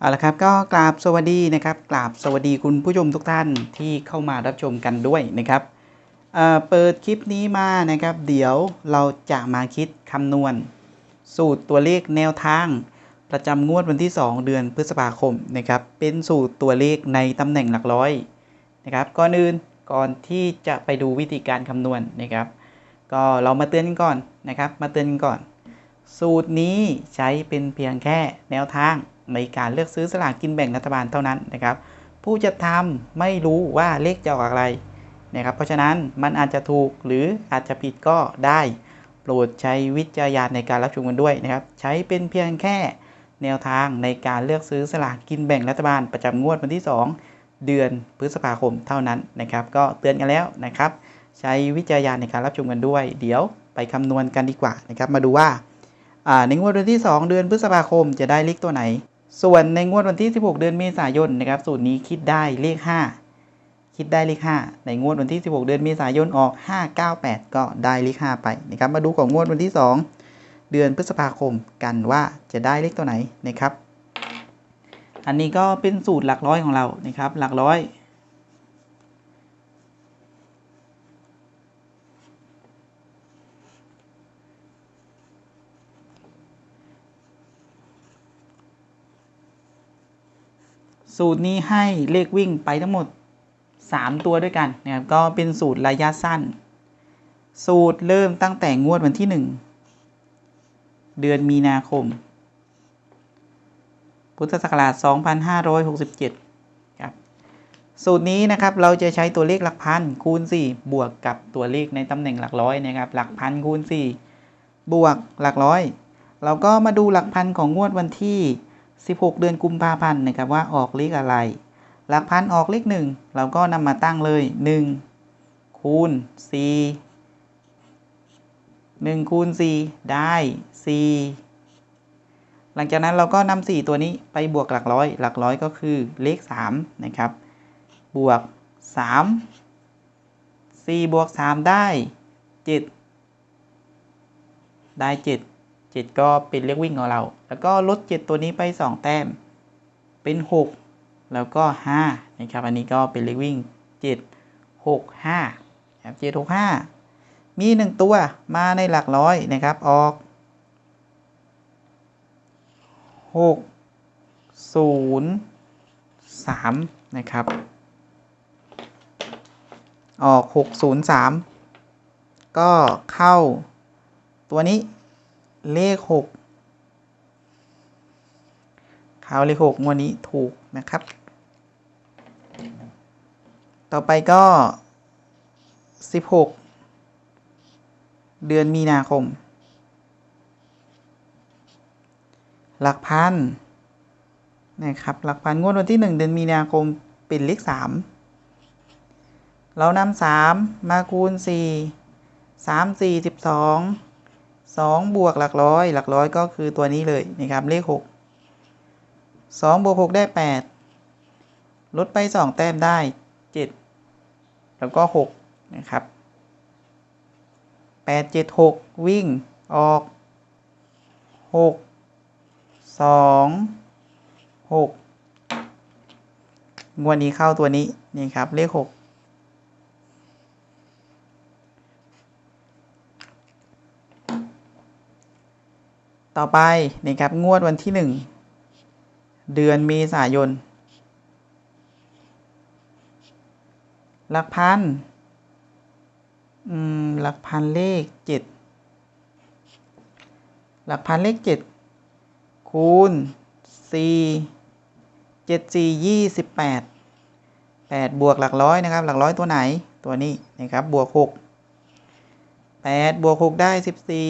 เอาละครับก็กราบสวัสดีนะครับกราบสวัสดีคุณผู้ชมทุกท่านที่เข้ามารับชมกันด้วยนะครับเเปิดคลิปนี้มานะครับ เดี๋ยวเราจะมาคิดคำนวณ สูตรตัวเลขแนวทาง ประจำงวดวันที่ 2 เดือนพฤษภาคมนะครับ เป็นสูตรตัวเลขในตำแหน่งหลักร้อยนะครับก่อนอื่นก่อนที่จะไปดูวิธีการคำนวณนะครับ ก็เรามาเตือนกันก่อนนะครับ มาเตือนกันก่อน สูตรนี้ใช้เป็นเพียงแค่แนวทาง ในการเลือกซื้อสลากกินแบ่งรัฐบาลเท่านั้นนะครับ ผู้จะทำไม่รู้ว่าเลขจะออกอะไรนะครับ เพราะฉะนั้นมันอาจจะถูกหรืออาจจะผิดก็ได้ โปรดใช้วิจารณญาณในการรับชมกันด้วยนะครับ ใช้เป็นเพียงแค่แนวทางในการเลือกซื้อสลากกินแบ่งรัฐบาลประจำงวดวันที่ 2 เดือนพฤษภาคมเท่านั้นนะครับ ก็เตือนกันแล้วนะครับ ใช้วิจารณญาณในการรับชมกันด้วย เดี๋ยวไปคำนวณกันดีกว่านะครับ มาดูว่าอ่าในงวดวันที่ 2 เดือนพฤษภาคมจะได้เลขตัวไหน ส่วนในงวดวันที่ 16 เดือนเมษายนนะครับ สูตรนี้คิดได้เลข 5 คิดได้เลข 5 ในงวดวันที่ 16 เดือนเมษายนออก 598 ก็ได้เลข 5 ไปนะครับ มาดูของงวดวันที่ 2 เดือนพฤษภาคมกันว่าจะได้เลขตัวไหนนะครับ อันนี้ก็เป็นสูตรหลักร้อยของเรานะครับ หลักร้อย สูตรนี้ให้เลขวิ่งไปทั้งหมด 3 ตัวด้วยกันนะครับก็เป็นสูตรระยะสั้น สูตรเริ่มตั้งแต่งวดวันที่ 1 เดือนมีนาคม พุทธศักราช 2567 ครับ สูตรนี้นะครับเราจะใช้ตัวเลขหลักพันคูณ 4 บวกกับตัวเลขในตำแหน่งหลักร้อยนะครับหลักพันคูณ 4 บวกหลักร้อย เราก็มาดูหลักพันของงวดวันที่ 16 เดือนกุมภาพันธ์นะครับว่าออกเลขอะไร หลักพันออกเลข1เราก็นำมาตั้งเลย 1 คูณ 4 1 คูณ 4 ได้ 4 หลังจากนั้นเราก็นำ4ตัวนี้ไปบวกหลักร้อย หลักร้อยก็คือเลข 3 นะครับ บวก 3 4 บวก 3 ได้ 7 ได้ 7 7ก็เป็นเลขวิ่งของเรา แล้วก็ลด7ตัวนี้ไป 2 แต้ม เป็น 6 แล้วก็5นะครับ อันนี้ก็เป็นเลขวิ่ง 7 6 5ครับ7 6 5 มี 1 ตัวมาในหลักร้อยนะครับ ออก 6 0 3 นะครับ ออก 6 0 3 ก็เข้าตัวนี้ เลขหกข่าวเลขหกงวดนี้ถูกนะครับ ต่อไปก็สิบหกเดือนมีนาคม หลักพันนะครับ หลักพันงวดวันที่หนึ่งเดือนมีนาคมเป็นเลขสามเรานำสามมาคูณสี่สามสี่สิบสอง 2 บวกหลักร้อย หลักร้อยก็คือตัวนี้เลยนะครับเลข 6 2 บวก 6 ได้ 8 ลดไป 2 แต้มได้ 7 แล้วก็ 6 นะครับ 8 7 6 วิ่งออก 6 2 6 งวดนี้เข้าตัวนี้ นี่ครับ เลข 6 ต่อไปนะครับงวดวันที่หนึ่งเดือนเมษายน หลักพันอืมหลักพันเลขเจ็ดหลักพันเลขเจ็ดคูณสี่เจ็ดสี่ยี่สิบแปดแปดบวกหลักร้อยนะครับ หลักร้อยตัวไหนตัวนี้นะครับบวกหกแปดบวกหกได้สิบสี่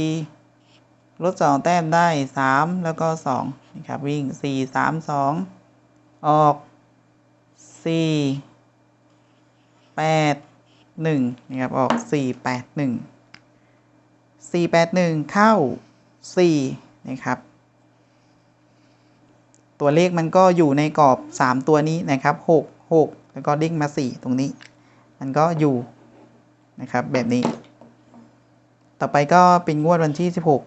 ลดสองแต้มได้สามแล้วก็สองนะครับวิ่งสี่สามสองออกสี่แปดหนึ่งนะครับออกสี่แปดหนึ่งสี่แปดหนึ่งเข้าสี่นะครับตัวเลขมันก็อยู่ในกรอบสามตัวนี้นะครับหกหกแล้วก็ดิ้งมาสี่ตรงนี้ มันก็อยู่นะครับแบบนี้ ต่อไปก็เป็นงวดวันที่สิบหก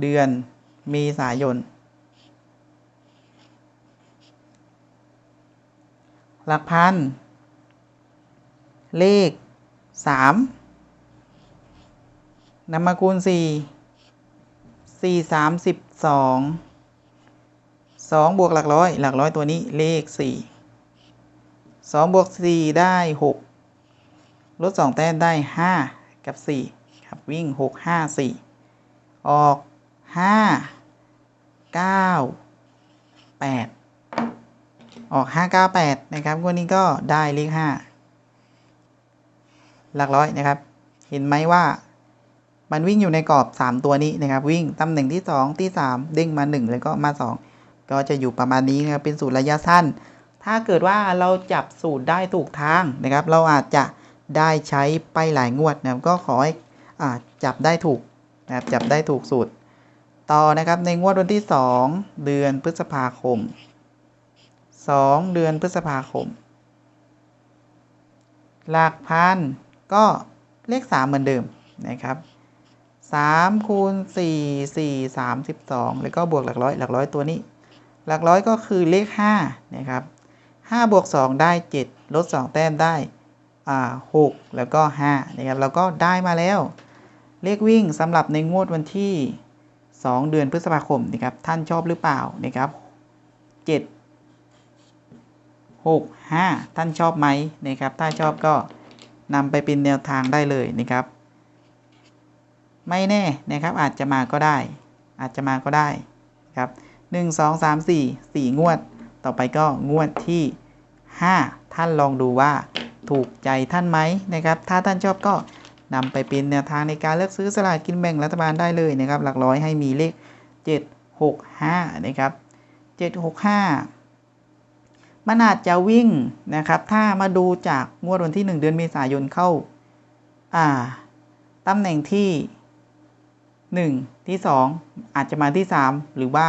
เดือนมีสายน หลักพัน เลขสามนำมาคูณสี่สี่สามสิบสองสองบวกหลักร้อย หลักร้อยตัวนี้เลขสี่สองบวกสี่ได้หกลดสองแต้มได้ห้ากับสี่ครับวิ่งหกห้าสี่ออก ห้าเก้าแปดออกห้าเก้าแปดนะครับงวันนี้ก็ได้เลขห้าหลักร้อยนะครับ เห็นไหมว่ามันวิ่งอยู่ในกรอบ 3 ตัวนี้นะครับ วิ่งตำแหน่งที่ 2 ที่ 3 เด้งมา 1 แล้วก็มา 2 ก็จะอยู่ประมาณนี้นะครับเป็นสูตรระยะสั้น ถ้าเกิดว่าเราจับสูตรได้ถูกทางนะครับ เราอาจจะได้ใช้ไปหลายงวดนะครับก็ขอให้อาจับได้ถูกนะครับจับได้ถูกสูตร ต่อนะครับในงวดวันที่ 2 เดือนพฤษภาคม 2 เดือนพฤษภาคม หลักพันก็เลข 3 เหมือนเดิมนะครับ3คูณ4 4 32 แล้วก็บวกหลักร้อยหลักร้อยตัวนี้ หลักร้อยก็คือเลข5นะครับ5บวก 2 ได้ 7 ลด 2 แต้มได้อ่า6แล้วก็5นะครับเราก็ได้มาแล้ว เลขวิ่งสำหรับในงวดวันที่ 2 เดือนพฤษภาคมนะครับท่านชอบหรือเปล่านะครับ 7 6 5 ท่านชอบไหมนะครับ ถ้าชอบก็นำไปเป็นแนวทางได้เลยนะครับ ไม่แน่นะครับอาจจะมาก็ได้ อาจจะมาก็ได้ครับ 1 2 3 4 4 งวด ต่อไปก็งวดที่ 5 ท่านลองดูว่าถูกใจท่านไหมนะครับ ถ้าท่านชอบก็ นำไปเป็นแนวทางในการเลือกซื้อสลากกินแบ่งรัฐบาลได้เลยนะครับ หลักร้อยให้มีเลข 7 6 5 นะครับ 7 6 5 มันอาจจะวิ่งนะครับ ถ้ามาดูจากงวดวันที่ 1 เดือนเมษายนเข้า อ่าตำแหน่งที่ 1 ที่ 2 อาจจะมาที่ 3 หรือว่า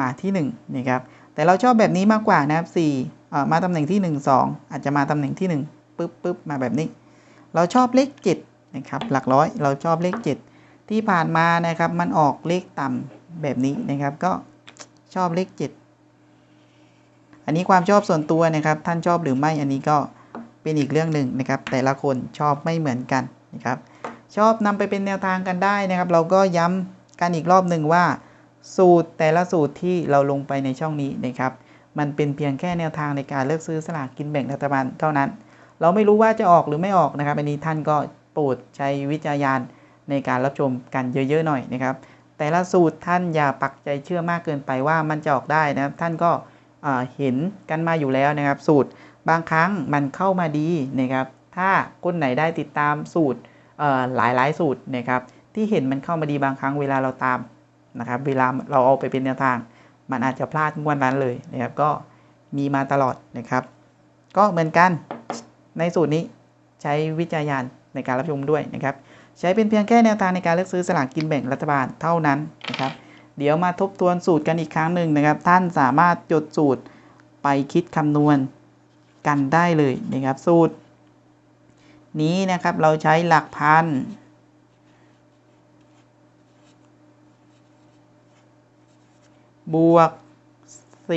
มาที่ 1 นะครับ แต่เราชอบแบบนี้มากกว่านะครับ4อ่มาตำแหน่งที่ 1 2 อาจจะมาตำแหน่งที่ 1ปึ๊บปึ๊บมาแบบนี้ เราชอบเลข 7 นะครับ หลักร้อยเราชอบเลข 7 ที่ผ่านมานะครับ มันออกเลขต่ำแบบนี้นะครับ ก็ชอบเลข 7 อันนี้ความชอบส่วนตัวนะครับ ท่านชอบหรือไม่อันนี้ก็เป็นอีกเรื่องหนึ่งนะครับ แต่ละคนชอบไม่เหมือนกันนะครับ ชอบนำไปเป็นแนวทางกันได้นะครับ เราก็ย้ำกันอีกรอบหนึ่งว่า สูตรแต่ละสูตรที่เราลงไปในช่องนี้นะครับ มันเป็นเพียงแค่แนวทางในการเลือกซื้อสลากกินแบ่งรัฐบาลเท่านั้น เราไม่รู้ว่าจะออกหรือไม่ออกนะครับ อันนี้ท่านก็ โปรดใช้วิจารณญาณในการรับชมกันเยอะๆหน่อยนะครับ แต่ละสูตรท่านอย่าปักใจเชื่อมากเกินไปว่ามันจะออกได้นะครับ ท่านก็เห็นกันมาอยู่แล้วนะครับ สูตรบางครั้งมันเข้ามาดีนะครับ ถ้าคนไหนได้ติดตามสูตรหลายหลายสูตรนะครับ ที่เห็นมันเข้ามาดีบางครั้งเวลาเราตามนะครับ เวลาเราเอาไปเป็นแนวทาง มันอาจจะพลาดงวดนั้นเลยนะครับ ก็มีมาตลอดนะครับ ก็เหมือนกันในสูตรนี้ใช้วิจารณญาณ ในการรับชมด้วยนะครับ ใช้เป็นเพียงแค่แนวทางในการเลือกซื้อสลากกินแบ่งรัฐบาลเท่านั้นนะครับ เดี๋ยวมาทบทวนสูตรกันอีกครั้งหนึ่งนะครับ ท่านสามารถจดสูตรไปคิดคำนวณกันได้เลยนะครับสูตร นี้นะครับเราใช้หลักพันบวก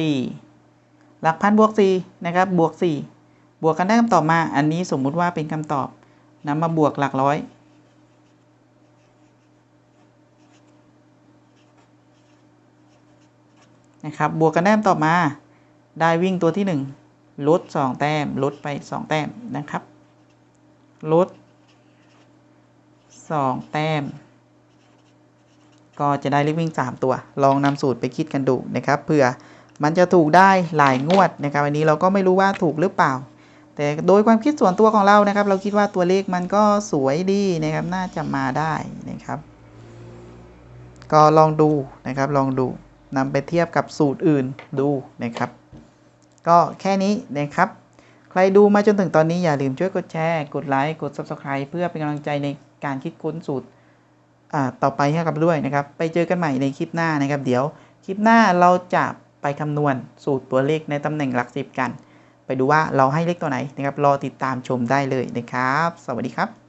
4 หลักพันบวก4นะครับบวก 4 บวกกันได้คำตอบมา อันนี้สมมุติว่าเป็นคำตอบ นำมาบวกหลักร้อย นะครับ บวกกันได้คำตอมา ได้วิ่งตัวที่ 1 ลด 2 แต้ม ลดไป 2 แต้มนะครับ ลด 2 แต้ม ก็จะได้เลขวิ่ง 3 ตัว ลองนำสูตรไปคิดกันดูนะครับเผื่อมันจะถูกได้หลายงวดนะครับ อันนี้เราก็ไม่รู้ว่าถูกหรือเปล่า แต่โดยความคิดส่วนตัวของเรานะครับ เราคิดว่าตัวเลขมันก็สวยดีนะครับ น่าจะมาได้นะครับ ก็ลองดูนะครับ ลองดูนำไปเทียบกับสูตรอื่นดูนะครับ ก็แค่นี้นะครับ ใครดูมาจนถึงตอนนี้อย่าลืมช่วยกดแชร์ กดไลค์ กด Subscribe เพื่อเป็นกำลังใจในการคิดค้นสูตรต่อไปให้กับด้วยนะครับ ไปเจอกันใหม่ในคลิปหน้านะครับ เดี๋ยวคลิปหน้าเราจะไปคำนวณสูตรตัวเลขในตำแหน่งหลักสิบกัน ไปดูว่าเราให้เลขตัวไหนนะครับ รอติดตามชมได้เลยนะครับ สวัสดีครับ